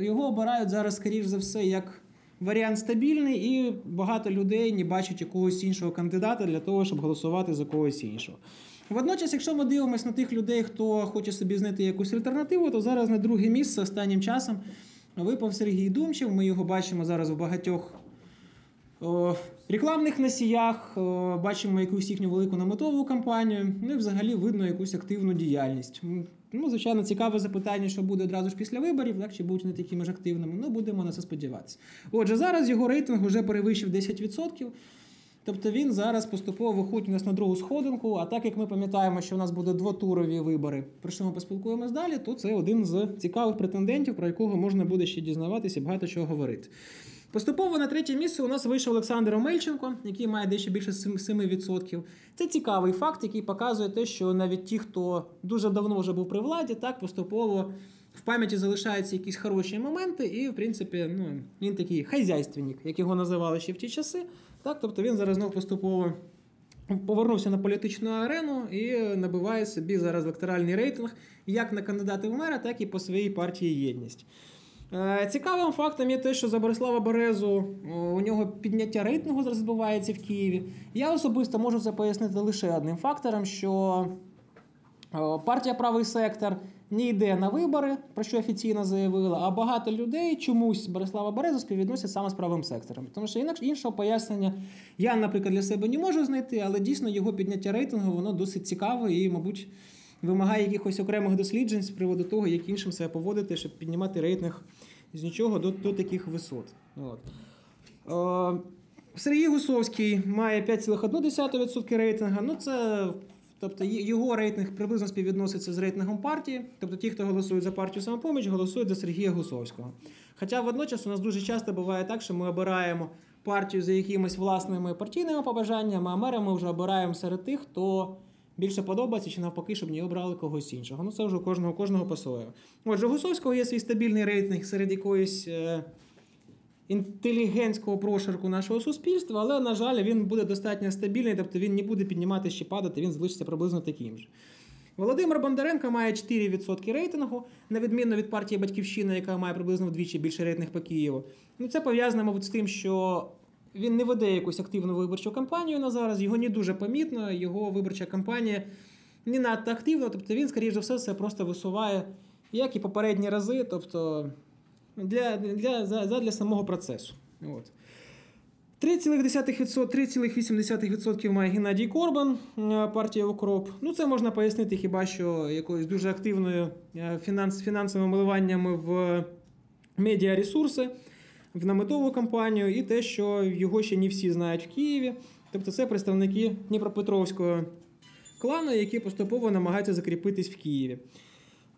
Його- обирають зараз, скоріш за все, як варіант стабільний, і багато людей не бачать якогось іншого кандидата для того, щоб голосувати за когось іншого. Водночас, якщо ми дивимося на тих людей, хто хоче собі знайти якусь альтернативу, то зараз на друге місце останнім часом випав Сергій Думчев. Ми його бачимо зараз в багатьох рекламних носіях, бачимо якусь їхню велику наметову кампанію, ну і взагалі видно якусь активну діяльність. Ну, звичайно, цікаве запитання, що буде одразу ж після виборів, так, чи будуть вони такими ж активними. Ну, будемо на це сподіватися. Отже, зараз його рейтинг вже перевищив 10%. Тобто він зараз поступово виходить у нас на другу сходинку. А так як ми пам'ятаємо, що у нас буде двотурові вибори, про що ми поспілкуємось далі, то це один з цікавих претендентів, про якого можна буде ще дізнаватися і багато чого говорити. Поступово на третє місце у нас вийшов Олександр Омельченко, який має дещо більше 7%. Це цікавий факт, який показує те, що навіть ті, хто дуже давно вже був при владі, так поступово в пам'яті залишаються якісь хороші моменти, і, в принципі, ну, він такий хазяйственник, як його називали ще в ті часи. Так, тобто він зараз знову поступово повернувся на політичну арену і набиває собі зараз електоральний рейтинг як на кандидата в мера, так і по своїй партії єдність. Е, Цікавим фактом є те, що за Борислава Березу у нього підняття рейтингу зараз відбувається в Києві. Я особисто можу це пояснити лише одним фактором, що партія правий сектор не йде на вибори, про що офіційно заявила, а багато людей чомусь Борислава Березу співвідносять саме з правим сектором. Тому що інакше іншого пояснення я, наприклад, для себе не можу знайти, але дійсно його підняття рейтингу воно досить цікаве і, мабуть, вимагає якихось окремих досліджень з приводу того, як іншим себе поводити, щоб піднімати рейтинг з нічого до, до таких висот. От. Е, Сергій Гусовський має 5,1% рейтингу. Ну, це, тобто його рейтинг приблизно співвідноситься з рейтингом партії. Тобто ті, хто голосують за партію самопоміч, голосують за Сергія Гусовського. Хоча водночас у нас дуже часто буває так, що ми обираємо партію за якимись власними партійними побажаннями, а мера ми вже обираємо серед тих, хто більше подобається, чи навпаки, щоб не обрали когось іншого. Ну це вже у кожного кожного по-своєму. Отже, у Гусовського є свій стабільний рейтинг серед якоїсь. е, інтелігентського прошарку нашого суспільства, але, на жаль, він буде достатньо стабільний, тобто він не буде підніматися чи падати, він залишиться приблизно таким же. Володимир Бондаренко має 4% рейтингу, на відміну від партії Батьківщина, яка має приблизно вдвічі більше рейтинг по Києву. Ну, це пов'язано, мабуть, з тим, що він не веде якусь активну виборчу кампанію на зараз, його не дуже помітно, його виборча кампанія не надто активна, тобто він, скоріш за все, це просто висуває, як і попередні рази, тобто для, для, за- задля самого процесу. От. 3,10%, 3,8% має Геннадій Корбан, е, партія Укроп. Ну, це можна пояснити хіба що якоюсь дуже активною е, фінанс, фінансовими вливаннями в медіаресурси, в наметову кампанію, і те, що його ще не всі знають в Києві. Тобто це представники Дніпропетровського клану, які поступово намагаються закріпитись в Києві.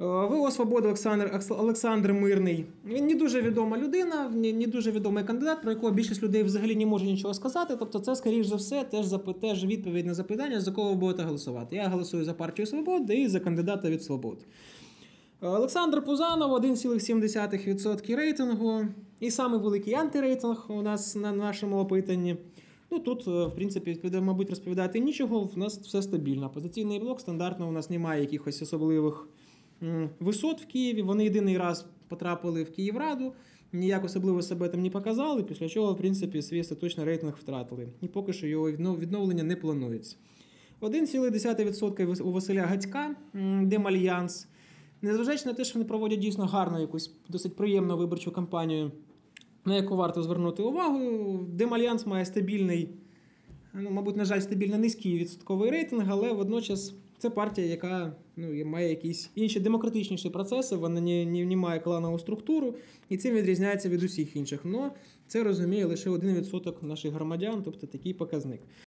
Е, ВО Свобода Олександр, Олександр Мирний. Він не дуже відома людина, не, дуже відомий кандидат, про якого більшість людей взагалі не може нічого сказати. Тобто, це, скоріш за все, теж, теж відповідь на запитання, за кого ви будете голосувати. Я голосую за партію Свободи і за кандидата від Свободи. Е, Олександр Пузанов 1,7% рейтингу. І самий великий антирейтинг у нас на нашому опитанні. Ну тут, е, в принципі, мабуть, розповідати нічого. В нас все стабільно. Позиційний блок стандартно у нас немає якихось особливих висот в Києві. Вони єдиний раз потрапили в Київраду, ніяк особливо себе там не показали, після чого, в принципі, свій остаточний рейтинг втратили. І поки що його відновлення не планується. 1,1% у Василя Гацька, Демальянс. Незважаючи на те, що вони проводять дійсно гарну, якусь досить приємну виборчу кампанію, на яку варто звернути увагу. Демальянс має стабільний, ну, мабуть, на жаль, стабільно низький відсотковий рейтинг, але водночас це партія, яка ну, має якісь інші демократичніші процеси, вона не, не, не має кланову структуру, і цим відрізняється від усіх інших. Но це розуміє лише 1% наших громадян, тобто такий показник.